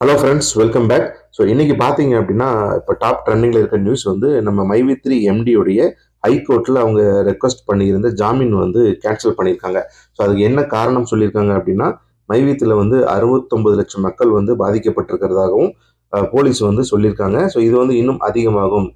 Hello friends welcome back so இன்னைக்கு பார்த்தீங்க அப்படின்னா இப்போ டாப் ட்ரெண்டிங்கில் இருக்க நியூஸ் வந்து நம்ம மைவி த்ரீ எம்டியோடைய ஹைகோர்ட்டில் அவங்க ரெக்வஸ்ட் பண்ணியிருந்த ஜாமீன் வந்து கேன்சல் பண்ணியிருக்காங்க. ஸோ அதுக்கு என்ன காரணம் சொல்லியிருக்காங்க அப்படின்னா மைவீத்தில் வந்து அறுபத்தொம்பது லட்சம் மக்கள் வந்து பாதிக்கப்பட்டிருக்கிறதாகவும் போலீஸ் வந்து சொல்லியிருக்காங்க. ஸோ இது வந்து இன்னும் அதிகமாகும்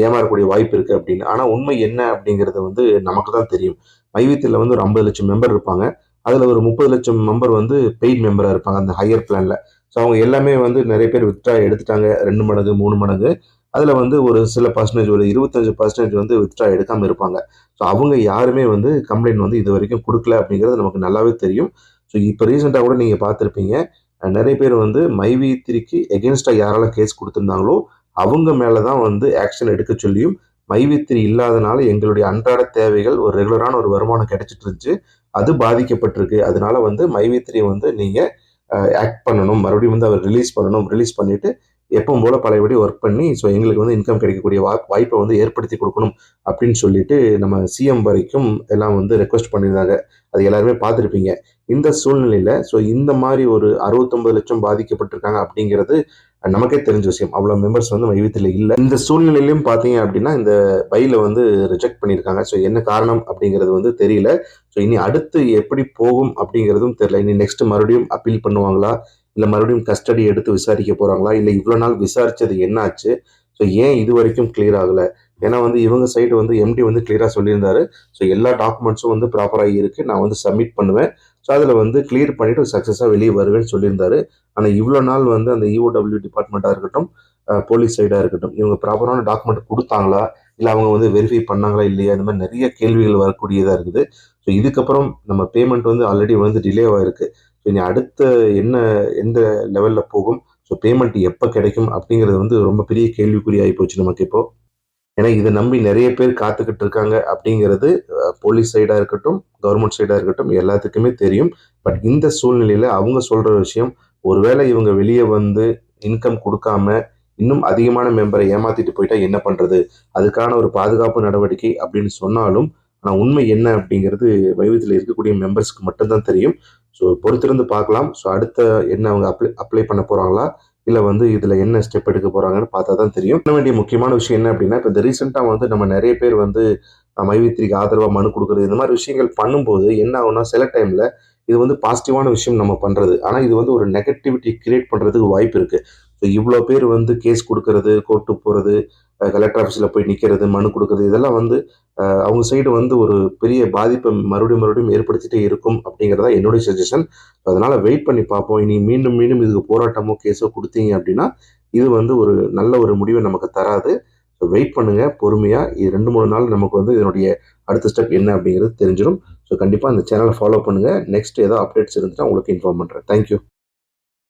ஏமாறக்கூடிய வாய்ப்பு இருக்குது அப்படின்னு. ஆனால் உண்மை என்ன அப்படிங்கிறது வந்து நமக்கு தான் தெரியும். மைவீத்தில் வந்து ஒரு ஐம்பது லட்சம் மெம்பர் இருப்பாங்க. அதில் ஒரு முப்பது லட்சம் மெம்பர் வந்து பெய்ட் மெம்பராக இருப்பாங்க அந்த ஹையர் பிளானில் ஸோ அவங்க எல்லாமே வந்து நிறைய பேர் வித்ட்ரா எடுத்துட்டாங்க. ரெண்டு மடங்கு மூணு மடங்கு. அதில் வந்து ஒரு சில பர்சன்டேஜ் ஒரு இருபத்தஞ்சு பர்சன்டேஜ் வந்து வித்ட்ரா எடுக்காமல் இருப்பாங்க. ஸோ அவங்க யாருமே வந்து கம்ப்ளைண்ட் வந்து இது வரைக்கும் கொடுக்கல அப்படிங்கிறது நமக்கு நல்லாவே தெரியும். ஸோ இப்போ ரீசெண்டாக கூட நீங்கள் பார்த்துருப்பீங்க. நிறைய பேர் வந்து மைவி திரிக்கு எகென்ஸ்டாக யாரெல்லாம் கேஸ் கொடுத்துருந்தாங்களோ அவங்க மேலே தான் வந்து ஆக்ஷன் எடுக்க சொல்லியும் மைவித்திரி இல்லாதனால எங்களுடைய அன்றாட தேவைகள் ஒரு ரெகுலரான ஒரு வருமானம் கிடைச்சிட்டு இருந்துச்சு. அது பாதிக்கப்பட்டிருக்கு. அதனால வந்து மைவித்திரியை வந்து நீங்கள் ஆக்ட் பண்ணணும். மறுபடியும் வந்து அவர் ரிலீஸ் பண்ணணும். ரிலீஸ் பண்ணிட்டு எப்பவும் போல பழையபடி ஒர்க் பண்ணி ஸோ எங்களுக்கு வந்து இன்கம் கிடைக்கக்கூடிய வா வாய்ப்பை வந்து ஏற்படுத்தி கொடுக்கணும் அப்படின்னு சொல்லிட்டு நம்ம சிஎம் வரைக்கும் எல்லாம் வந்து ரெக்வஸ்ட் பண்ணியிருந்தாங்க. அது எல்லாருமே பார்த்துருப்பீங்க. இந்த சூழ்நிலையில் ஸோ இந்த மாதிரி ஒரு அறுபத்தொம்பது லட்சம் பாதிக்கப்பட்டிருக்காங்க அப்படிங்கிறது நமக்கே தெரிஞ்ச விஷயம் அவ்வளோ மெம்பர்ஸ் வந்து மையத்தில் இல்லை. இந்த சூழ்நிலையிலும் பார்த்தீங்க அப்படின்னா இந்த பையில வந்து ரிஜெக்ட் பண்ணியிருக்காங்க. ஸோ என்ன காரணம் அப்படிங்கிறது வந்து தெரியல. ஸோ இனி அடுத்து எப்படி போகும் அப்படிங்கிறதும் தெரியல. இனி நெக்ஸ்ட் மறுபடியும் அப்பீல் பண்ணுவாங்களா? இல்லை மறுபடியும் கஸ்டடி எடுத்து விசாரிக்க போகிறாங்களா இல்லை இவ்வளோ நாள் விசாரித்தது என்ன ஆச்சு ஸோ ஏன் இது வரைக்கும் கிளியர் ஆகலை? ஏன்னா வந்து இவங்க சைடு வந்து எம்டி வந்து கிளியராக சொல்லியிருந்தாரு. ஸோ எல்லா டாக்குமெண்ட்ஸும் வந்து ப்ராப்பராக இருக்குது நான் வந்து சப்மிட் பண்ணுவேன். ஸோ அதில் வந்து கிளியர் பண்ணிவிட்டு சக்ஸஸாக வெளியே வருவேன்னு சொல்லியிருந்தாரு. ஆனால் இவ்வளோ நாள் வந்து அந்த இஓடபிள்யூ டிபார்ட்மெண்ட்டாக இருக்கட்டும் போலீஸ் சைடாக இருக்கட்டும் இவங்க ப்ராப்பரான டாக்குமெண்ட் கொடுத்தாங்களா? இல்லை அவங்க வந்து வெரிஃபை பண்ணாங்களா? இல்லையா? இந்த மாதிரி நிறைய கேள்விகள் வரக்கூடியதாக இருக்குது. ஸோ இதுக்கப்புறம் நம்ம பேமெண்ட் வந்து ஆல்ரெடி வந்து டிலே ஆகிருக்கு ஸோ இனி அடுத்த என்ன எந்த லெவலில் போகும்? ஸோ பேமெண்ட் எப்போ கிடைக்கும் அப்படிங்கிறது வந்து ரொம்ப பெரிய கேள்விக்குறி ஆகி போச்சு நமக்கு இப்போது ஏன்னா இதை நம்பி நிறைய பேர் காத்துக்கிட்டு இருக்காங்க அப்படிங்கிறது போலீஸ் சைடாக இருக்கட்டும் கவர்மெண்ட் சைடாக இருக்கட்டும் எல்லாத்துக்குமே தெரியும். பட் இந்த சூழ்நிலையில் அவங்க சொல்கிற விஷயம் ஒருவேளை இவங்க வெளியே வந்து இன்கம் கொடுக்காம இன்னும் அதிகமான மெம்பரை ஏமாத்திட்டு போயிட்டா என்ன பண்ணுறது அதுக்கான ஒரு பாதுகாப்பு நடவடிக்கை அப்படின்னு சொன்னாலும் ஆனால் உண்மை என்ன அப்படிங்கிறது வைவத்தில் இருக்கக்கூடிய மெம்பர்ஸ்க்கு மட்டும்தான் தெரியும். ஸோ பொறுத்திருந்து பார்க்கலாம். ஸோ அடுத்த என்ன அவங்க அப்ளை அப்ளை பண்ண போகிறாங்களா இல்லை வந்து இதில் என்ன ஸ்டெப் எடுக்க போகிறாங்கன்னு பார்த்தா தான் தெரியும். பண்ண வேண்டிய முக்கியமான விஷயம் என்ன அப்படின்னா இப்போ இந்த ரீசெண்டாக வந்து நம்ம நிறைய பேர் வந்து மைவித்திரிக்கு ஆதரவாக மனு கொடுக்குறது இந்த மாதிரி விஷயங்கள் பண்ணும்போது என்ன ஆகும்னா சில டைமில் இது வந்து பாசிட்டிவான விஷயம் நம்ம பண்ணுறது ஆனால் இது வந்து ஒரு நெகட்டிவிட்டி கிரியேட் பண்ணுறதுக்கு வாய்ப்பு இருக்குது ஸோ இவ்வளோ பேர் வந்து கேஸ் கொடுக்கறது கோர்ட்டு போகிறது கலெக்டர் ஆஃபீஸில் போய் நிற்கிறது மனு கொடுக்குறது இதெல்லாம் வந்து அவங்க சைடு வந்து ஒரு பெரிய பாதிப்பை மறுபடியும் மறுபடியும் ஏற்படுத்திட்டே இருக்கும் அப்படிங்கிறதா என்னுடைய சஜஷன் அதனால் வெயிட் பண்ணி பார்ப்போம். இனி மீண்டும் மீண்டும் இதுக்கு போராட்டமோ கேஸோ கொடுத்தீங்க அப்படின்னா இது வந்து ஒரு நல்ல ஒரு முடிவை நமக்கு தராது. ஸோ வெயிட் பண்ணுங்கள் பொறுமையாக இது ரெண்டு மூணு நாள் நமக்கு வந்து இதனுடைய அடுத்த ஸ்டெப் என்ன அப்படிங்கிறது தெரிஞ்சிடும் ஸோ கண்டிப்பாக அந்த சேனலை ஃபாலோ பண்ணுங்கள் நெக்ஸ்ட் ஏதோ அப்டேட்ஸ் இருந்துச்சுன்னா உங்களுக்கு இன்ஃபார்ம் பண்ணுறேன் தேங்க்யூ